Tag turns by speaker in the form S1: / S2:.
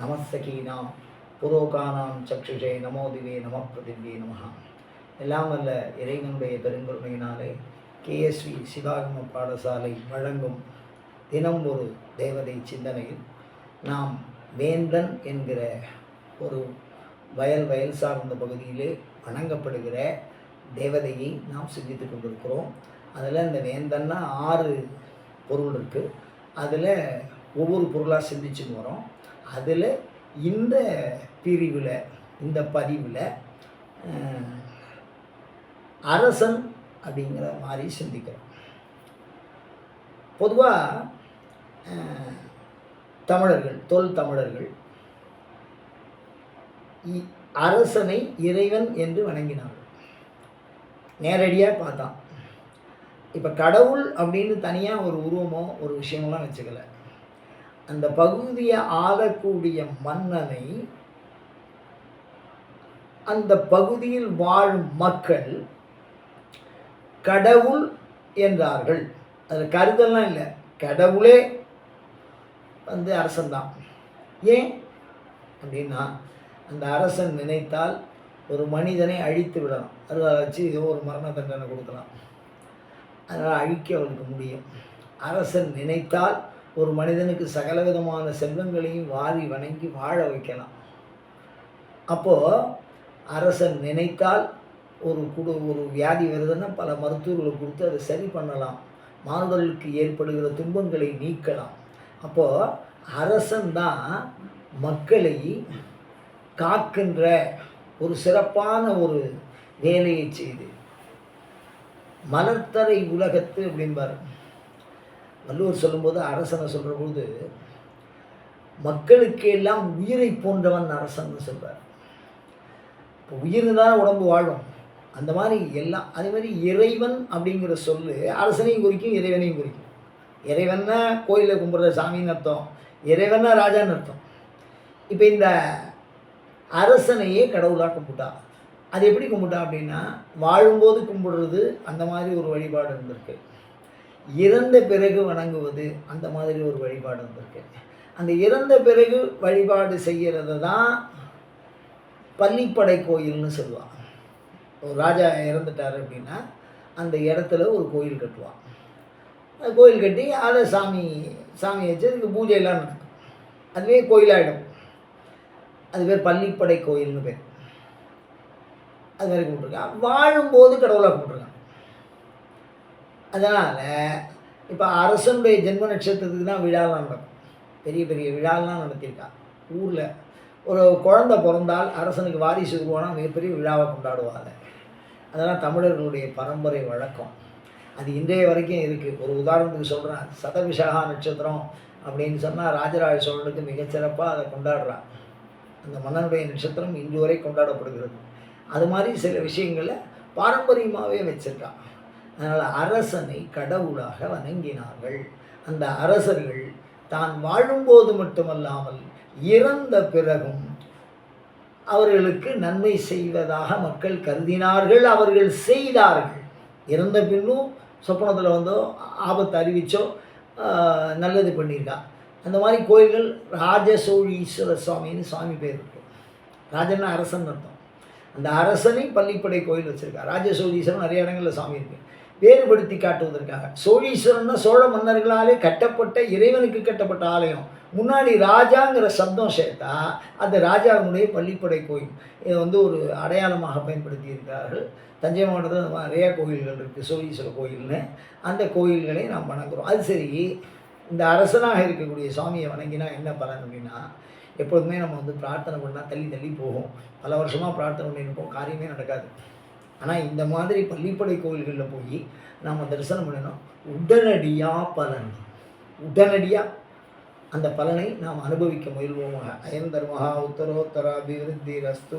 S1: நமஸ்தகீனாம். புரோகானாம் சக்ஷுஷே நமோதிவே நம பிரதிவே நமகா எல்லாம் வல்ல இறைவனுடைய பெருங்கொருமையினாலே கேஎஸ்வி சிவாகம பாடசாலை வழங்கும் தினம் ஒரு தேவதை சிந்தனையில் நாம் வேந்தன் என்கிற ஒரு வயல் வயல் சார்ந்த பகுதியிலே வணங்கப்படுகிற தேவதையை நாம் சிந்தித்து கொண்டிருக்கிறோம். அதில் இந்த வேந்தன்னா ஆறு பொருள் இருக்குது அதில் ஒவ்வொரு பொருளாக சிந்திச்சுன்னு வரோம் அதில் இந்த பிரிவில் இந்த பதிவில் அரசன் அப்படிங்கிற மாதிரி சிந்திக்கிறோம். பொதுவாக தமிழர்கள் தொல் தமிழர்கள் இ- அரசனை இறைவன் என்று வணங்கினார்கள். நேரடியாக பார்த்தான். இப்போ கடவுள் அப்படின்னு தனியாக ஒரு உருவமோ ஒரு விஷயமெல்லாம் வச்சுக்கலை. அந்த பகுதியை ஆளக்கூடிய மன்னனை அந்த பகுதியில் வாழும் மக்கள் கடவுள் என்றார்கள். அதில் கருதெல்லாம் இல்லை. கடவுளே வந்து அரசன்தான். ஏன் அப்படின்னா அந்த அரசன் நினைத்தால் ஒரு மனிதனை அழித்து விடலாம். அது வச்சு ஏதோ ஒரு மரண தண்டனை கொடுக்கலாம். அதனால் அழிக்க அவனுக்கு முடியும். அரசன் நினைத்தால் ஒரு மனிதனுக்கு சகலவிதமான செல்வங்களையும் வாரி வணங்கி வாழ வைக்கலாம். அப்போது அரசன் நினைத்தால் ஒரு குடு ஒரு வியாதி வருதுன்னா பல மருத்துவர்களை கொடுத்து அதை சரி பண்ணலாம். மானுடர்களுக்கு ஏற்படுகிற துன்பங்களை நீக்கலாம். அப்போது அரசன் தான் மக்களை காக்கின்ற ஒரு சிறப்பான ஒரு வேலையை செய்து. மலர்த்தரை உலகத்து அப்படிம்பார். வள்ளுவர் சொல்லும்போது அரசனை சொல்கிற பொழுது மக்களுக்கு எல்லாம் உயிரை போன்றவன் அரசன் சொல்கிறார் இப்போ உயிர் தான் உடம்பு வாழும். அந்த மாதிரி எல்லாம் அதே மாதிரி இறைவன் அப்படிங்கிற சொல்லு அரசனையும் குறிக்கும் இறைவனையும் குறிக்கும். இறைவன்னா கோயிலில் கும்பிட்ற சாமின்னு அர்த்தம். இறைவன்னா ராஜான்னு அர்த்தம். இப்போ இந்த அரசனையே கடவுளாக கும்பிட்டா. அது எப்படி கும்பிட்டா அப்படின்னா வாழும்போது கும்பிடுறது அந்த மாதிரி ஒரு வழிபாடு இருந்திருக்கு. இறந்த பிறகு வணங்குவது அந்த மாதிரி ஒரு வழிபாடு வந்திருக்கு. அந்த இறந்த பிறகு வழிபாடு செய்கிறத தான் பள்ளிப்படை கோயில்னு சொல்லுவான் ஒரு ராஜா இறந்துட்டார் அப்படின்னா அந்த இடத்துல ஒரு கோயில் கட்டுவான். அந்த கோயில் கட்டி அதை சாமி சாமி வச்சு அதுக்கு பூஜையெல்லாம் நடக்கும். அதுவே கோயிலாகிடும் அது பேர் பள்ளிப்படை கோயில்னு பேர். அது மாதிரி கும்பிட்ருக்கான் வாழும்போது கடவுளாக கும்பிட்ருக்கான் அதனால் இப்போ அரசனுடைய ஜென்ம நட்சத்திரத்துக்கு தான் விழாலாம் நடக்கும். பெரிய பெரிய விழாலாம் நடத்தியிருக்கான் ஊரில் ஒரு குழந்த பிறந்தால் அரசனுக்கு வாரிசு உருவானா மிகப்பெரிய விழாவை கொண்டாடுவாங்க. அதெல்லாம் தமிழர்களுடைய பரம்பரை வழக்கம். அது இன்றைய வரைக்கும் இருக்குது ஒரு உதாரணத்துக்கு சொல்கிறேன் சதவிசாகா நட்சத்திரம் அப்படின்னு சொன்னால் ராஜராஜ சோழனுக்கு மிகச்சிறப்பாக அதை கொண்டாடுறான் அந்த மன்னனுடைய நட்சத்திரம் இன்று வரை கொண்டாடப்படுகிறது. அது மாதிரி சில விஷயங்களை பாரம்பரியமாகவே வச்சுருக்கான் அதனால் அரசனை கடவுளாக வணங்கினார்கள். அந்த அரசர்கள் தான் வாழும்போது மட்டுமல்லாமல் இறந்த பிறகும் அவர்களுக்கு நன்மை செய்வதாக மக்கள் கருதினார்கள் அவர்கள் செய்தார்கள். இறந்த பின்னும் சொப்பனத்தில் வந்தோ ஆபத்து அறிவித்தோ நல்லது பண்ணியிருக்கா. அந்த மாதிரி கோயில்கள் ராஜசோழீஸ்வர சுவாமின்னு சுவாமி பேர் இருக்கும். ராஜன்னா அரசன் அர்த்தம். அந்த அரசனை பள்ளிப்படை கோயில் வச்சுருக்கா. ராஜசோழீஸ்வரன் நிறைய இடங்களில் சாமி இருக்குது வேறுபடுத்தி காட்டுவதற்காக. சோழீஸ்வரன்னா சோழ மன்னர்களாலே கட்டப்பட்ட இறைவனுக்கு கட்டப்பட்ட ஆலயம். முன்னாடி ராஜாங்கிற சப்தம் சேர்த்தா அது ராஜாவினுடைய பள்ளிப்படை கோயில். இதை வந்து ஒரு அடையாளமாக பயன்படுத்தி இருக்கிறார்கள் தஞ்சை மாவட்டத்தில் இந்த மாதிரி நிறைய கோயில்கள் இருக்குது சோழீஸ்வர கோயில்னு. அந்த கோயில்களை நாம் வணங்குறோம். அது சரி இந்த அரசனாக இருக்கக்கூடிய சுவாமியை வணங்கினா என்ன பலன் அப்படின்னா எப்பொழுதுமே நம்ம வந்து பிரார்த்தனை பண்ணால் தள்ளி தள்ளி போகும். பல வருஷமாக பிரார்த்தனை பண்ணியிருப்போம் காரியமே நடக்காது. ஆனால் இந்த மாதிரி பள்ளிப்படை கோயில்களில் போய் நாம் தரிசனம் பண்ணணும். உடனடியாக பலன். உடனடியாக அந்த பலனை நாம் அனுபவிக்க முயல்வோமாக. அயந்தர்மகா உத்தரோத்தரா அபிவிருத்தி ரஸ்து